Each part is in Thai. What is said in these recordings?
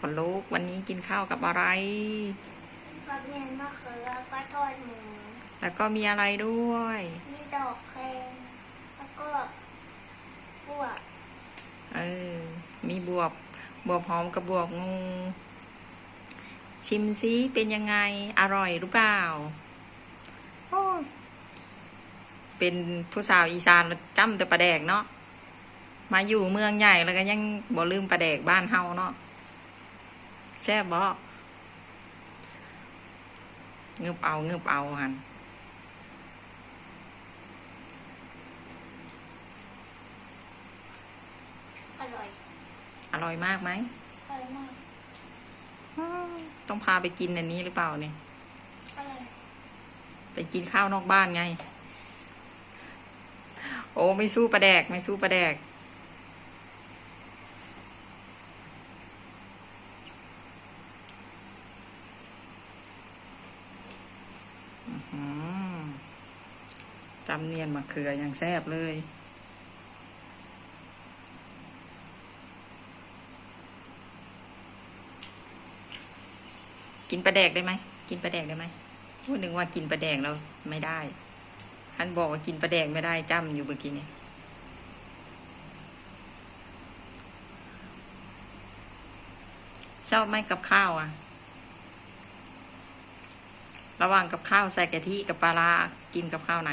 คนลูกวันนี้กินข้าวกับอะไรกับเมียนมะเขือก็ทอดหมูแล้วก็มีอะไรด้วย มีดอกแครแล้วก็บวกเออมีบวบบวบหอมกับบวบงู ชิมซิเป็นยังไงอร่อยหรือเปล่าโอ้ยเป็นผู้สาวอีสานมาจำแต่ปลาแดกเนาะมาอยู่เมืองใหญ่แล้วก็ยังบ่ลืมปลาแดกบ้านเฮาเนาะ แซ่บบ่เงืบเอาเงืบเอาหันอร่อย อร่อยมากไหมอร่อยมากอืมต้องพาไปกินอันนี้หรือเปล่าเนี่ยอร่อยไปกินข้าวนอกบ้านไง โอ้ไม่สู้ประแดก ไม่สู้ประแดก อื้อหือ จำเนียนมะเขืออย่างแซ่บเลย กินปลาแดกได้ไหม กินปลาแดกได้ไหมพูดหนึ่งว่ากินปลาแดงแล้วไม่ได้ท่านบอกว่ากินปลาแดงไม่ได้จำอยู่เมื่อกี้เนี่ยชอบไหมกับข้าวอะ ระหว่างกับข้าวใส่กะทิกับปลาร้ากินกับข้าวไหน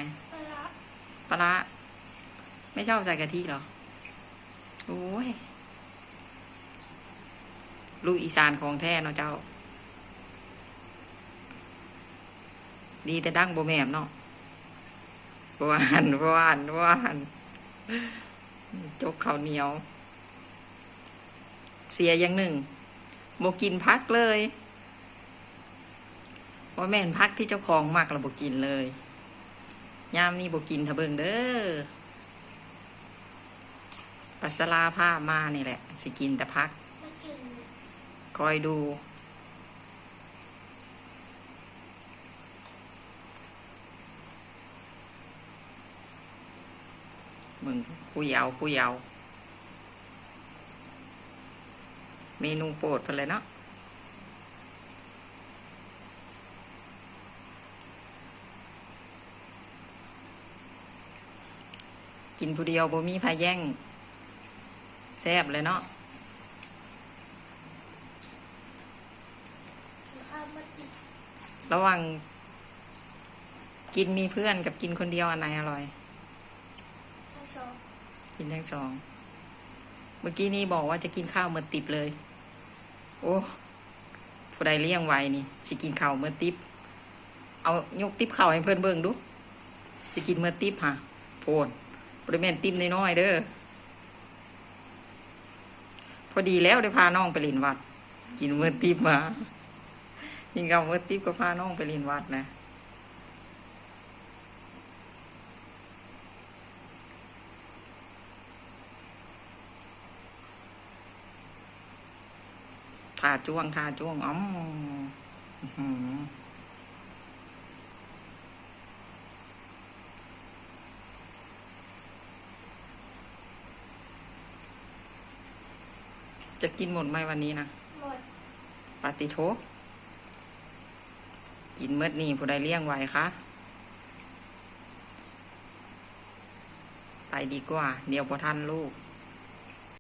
ปลาร้าไม่ชอบใส่กะทิหรอ โอ้ย ลูกอีสานของแท้เนาะเจ้า ดีแต่ดั้งโบแมมเนาะบหวานบหวานบหวานจกข้าวเหนียว เสียอย่างหนึ่งโบกินพักเลยว่าแม่นพักที่เจ้าของมักเราโบกินเลย ยามนี้โบกินทะเบิงเด้อปัสลาผ้ามานี่แหละ สิกินแต่พักไม่กินคอยดู มึงคุยเอาคุยเอา เมนูโปรดไปเลยเนาะ กินผู้เดียวบ่มีพาแย่งแซ่บเลยเนาะกินข้าวไม่ติดระหว่างกินมีเพื่อนกับกินคนเดียวอันไหนอร่อยทั้งสองกินทั้งสอง เมื่อกี้นี้บอกว่าจะกินข้าวเมื่อติบเลย โอ้ผู้ใดเลี้ยงไว้นี่สิกินข้าวเมื่อติบเอายกติบข้าวให้เพื่อนเบิ่งดูสิกินเมื่อติบฮะโพน บริเวณติบน้อยๆเด้อพอดีแล้วได้พาน้องไปเลินวัด กินเมื่อติบมายิงเอาเมื่อติบก็พาน้องไปเลินวัดนะทาจ้วงทาจ้วงอ๋อมอื้อหือ จะกินหมดไหมวันนี้นะหมดปาติโทกินเมื่อนี่ผู้ใดเลี้ยงไว้คะไปดีกว่า เดี๋ยวพอท่านลูก